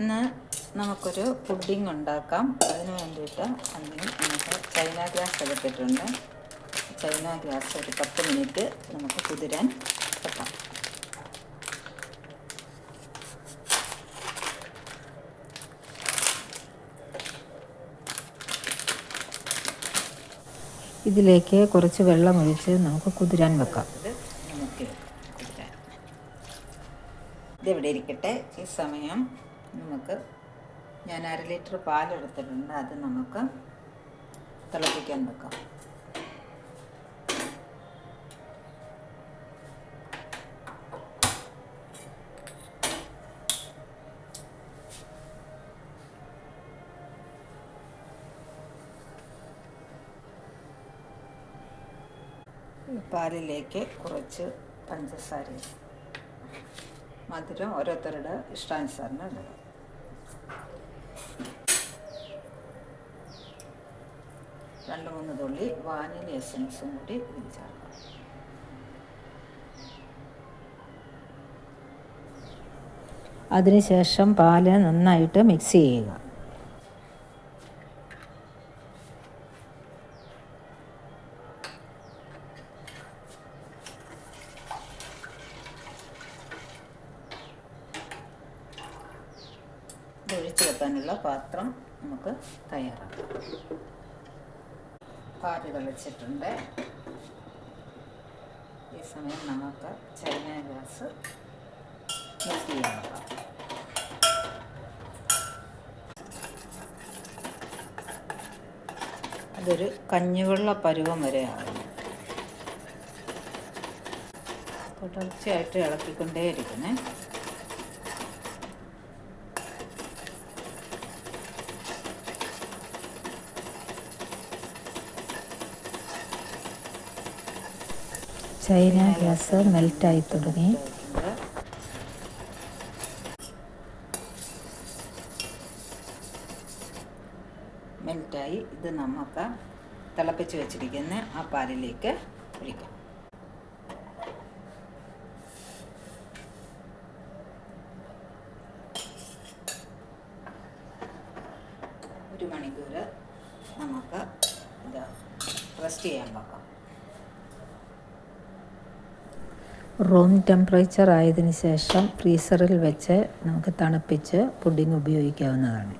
ഇന്ന് നമുക്കൊരു പുഡിംഗ് ഉണ്ടാക്കാം. അതിന് വേണ്ടിയിട്ട് അതിന് നമുക്ക് ചൈന ഗ്ലാസ് എടുത്തിട്ടുണ്ട്. ചൈന ഗ്ലാസ് ഒരു പത്ത് മിനിറ്റ് നമുക്ക് കുതിരാൻ വെക്കാം. ഇതിലേക്ക് കുറച്ച് വെള്ളം ഒഴിച്ച് നമുക്ക് കുതിരാൻ വെക്കാം. ഇതെവിടെ ഇരിക്കട്ടെ? ഈ സമയം നമുക്ക് ഞാൻ അര ലിറ്റർ പാലെടുത്തിട്ടുണ്ട്. അത് നമുക്ക് തിളപ്പിക്കാൻ വെക്കാം. പാലിലേക്ക് കുറച്ച് പഞ്ചസാര മധുരം ഓരോരുത്തരുടെ ഇഷ്ടാനുസരണം ഇടുക രണ്ട് മൂന്ന് തുള്ളി വാനില എസൻസും കൂടി ഇതിൽ അതിനുശേഷം പാൽ നന്നായിട്ട് മിക്സ് ചെയ്യുക. ഒഴിച്ച് വെക്കാനുള്ള പാത്രം നമുക്ക് തയ്യാറാക്കാം. പാൽ തിളച്ചിട്ടുണ്ട് ഈ സമയം നമുക്ക് ചൈന ഗ്ലാസ് ചെയ്യാൻ വെക്കാം അതൊരു കഞ്ഞിവെള്ള പരുവം വരെ ആകും തുടർച്ചയായിട്ട് ഇളക്കിക്കൊണ്ടേയിരിക്കണേ ചൈന ഗ്യാസ് മെൽറ്റായി തുടങ്ങി. മെൽറ്റായി ഇത് നമുക്ക് തിളപ്പിച്ച് വെച്ചിരിക്കുന്ന ആ പാലിലേക്ക് ഒഴിക്കാം. ഒരു മണിക്കൂർ നമുക്ക് ഇത് റെസ്റ്റ് ചെയ്യാൻ വെക്കാം. റൂം ടെമ്പറേച്ചർ ആയതിനു ശേഷം ഫ്രീസറിൽ വെച്ച് നമുക്ക് തണുപ്പിച്ച് പുഡിംഗ് ഉപയോഗിക്കാവുന്നതാണ്.